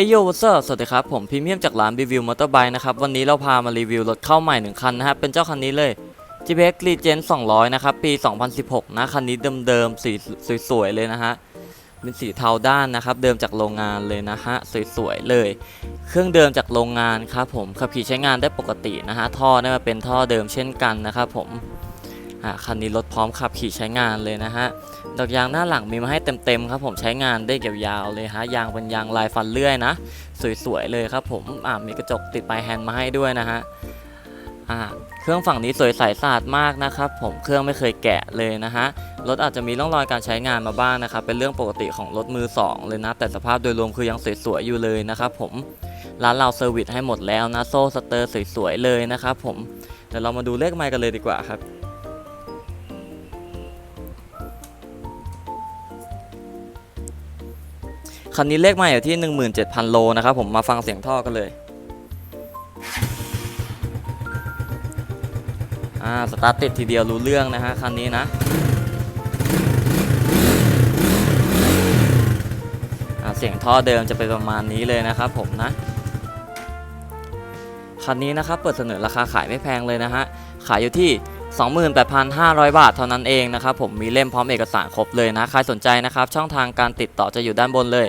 เอโยวัสสวัสดีครับ ผมพรีเมียมจากร้านรีวิวมอเตอร์ไบค์นะครับ วันนี้เราพามารีวิวรถเข้าใหม่หนึ่งคันนะครับ เป็นเจ้าคันนี้เลย GPX Regen 200 นะครับ ปี 2016 นะ คันนี้เดิมๆ สีสวยๆ เลยนะฮะ เป็นสีเทาด้านนะครับ เดิมจากโรงงานเลยนะฮะ สวยๆ เลย เครื่องเดิมจากโรงงานครับผม ขับขี่ใช้งานได้ปกตินะฮะ ท่อได้มาเป็นท่อเดิมเช่นกันนะครับผม คันนี้รถพร้อมขับขี่ใช้งานเลยนะฮะดอกยางหน้าหลังมีมาให้เต็มๆครับผมใช้งานได้ยาวๆเลยฮะยางเป็นยางลายฟันเลื่อยนะ สวยๆเลยครับผมอ่ามีกระจกติดปลายแฮนด์มาให้ด้วยนะฮะอ่าเครื่องฝั่งนี้สวยใสสะอาดมากนะครับผมเครื่องไม่เคยแกะเลยนะฮะรถอาจจะมีร่องรอยการใช้งานมาบ้างนะครับเป็นเรื่องปกติของรถมือสองเลยนะ แต่สภาพโดยรวมคือยังสวยๆอยู่เลยนะครับผมร้านเราเซอร์วิสให้หมดแล้วนะโซ่สเตอร์สวยๆเลยนะครับผมเดี๋ยวเรามาดูเลขไมล์กันเลยดีกว่าครับ คันนี้เลขไมาอยู่ที่ 17,000 โลนะครับผมมาฟังเสียงท่อกันเลย อ่า สตาร์ทติดทีเดียวรู้เรื่องนะฮะคันนี้นะเสียงท่อเดิมจะเป็นประมาณนี้เลยนะครับผมนะ คันนี้นะครับเปิดเสนอราคาขายไม่แพงเลยนะฮะ ขายอยู่ที่ 28,500 บาทเท่านั้นเองนะครับผมมีเล่มพร้อมเอกสารครบเลยนะ ใครสนใจนะครับ ช่องทางการติดต่อจะอยู่ด้านบนเลย